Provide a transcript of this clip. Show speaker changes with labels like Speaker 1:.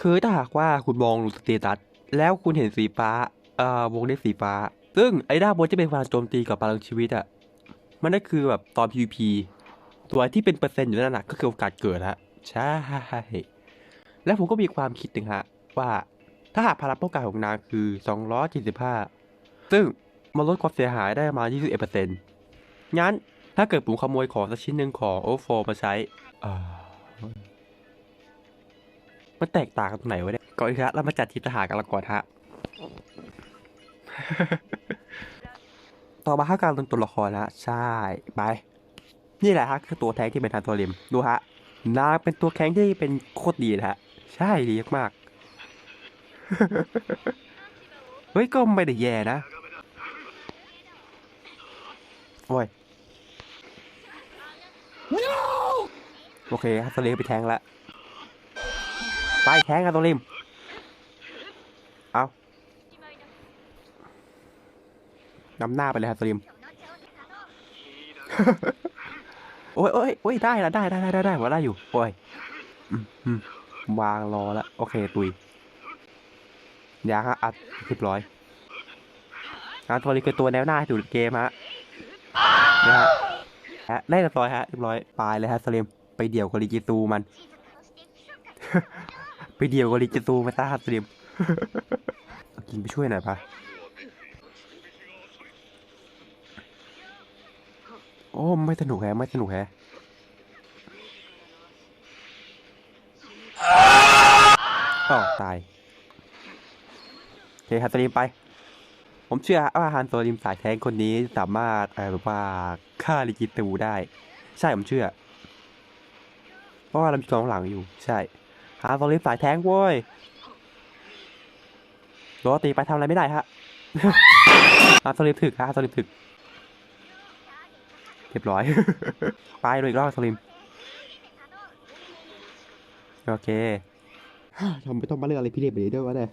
Speaker 1: คือถ้าหากว่าคุณมองสเตตัสแล้วคุณเห็นสีฟ้าเอ่อวงเล็บสีฟ้า ซึ่งไอ้ด้านบนจะเป็นพลังโจมตีกับพลังชีวิตอะมันก็คือแบบตอน PVP ตัวที่เป็นเปอร์เซ็นต์อยู่นั่นน่ะก็คือโอกาสเกิดฮะใช่แล้วผมก็มีความคิดหนึ่งฮะว่าถ้าหากพลังป้องกันของนางคือ 275 ซึ่งมันลดความเสียหายได้ประมา 21%งั้นถ้าเกิดผมขโมยของสักชิ้นหนึ่งของโอโฟมาใช้อ่า มันแตกต่างกันตรงไหนวะเนี่ยก่อนอื่นฮะเรามาจัดทีมทหารกันละก่อนฮะ ต่อมาห้าการลงตัวละครนะใช่ไป นี่แหละฮะคือตัวแทงที่เป็นทันตัวริมดูฮะนางเป็นตัวแข้งที่เป็นโคตรดีนะฮะ ใช่ดีมากๆเฮ้ยก็ไม่ได้แย่นะโอ้ยโอเคฮัตโตริมไปแทงแล้ว ไปแทงฮัตโตริม เอานำหน้าไปเลยฮัตโตริม โอ้ยโอ้ยโอ้ยได้ละได้ได้ได้ได้ได้ว่าได้อยู่ โอ้ยอืมอืมวางรอแล้วโอเค ตุยยางฮะอัดเรียบร้อยงานตัวนี้คือตัวแนวหน้าให้ดูเกมฮะนี่ฮะฮะได้เรียบร้อยฮะเรียบร้อยปลายเลยฮะสลิมไปเดี่ยวกับลิจิตูมัน ไปเดียวกับลิจิตูมาตาฮะสลิมกินไปช่วยหน่อยปะโอ้ไม่สนุกแฮะไม่สนุกแฮะอ๋อตายโอเคฮัตสลิมไป ผมเชื่อว่าฮันโซลิมสายแท้งคนนี้สามารถแบบว่าฆ่าลิจิตูได้ ใช่ผมเชื่อ เพราะว่าเรามีกองหลังอยู่ ใช่ ฮันโซลิมสายแทงโว้ยโรตีไปทำอะไรไม่ได้ฮะฮาสลิมถึกฮะสลิมถึกเรียบร้อย ไปเลยอีกรอบสลิม โอเคทำไม่ต้องมาเรื่องอะไรพี่เรียบแบบนี้ด้วยวะเนี่ย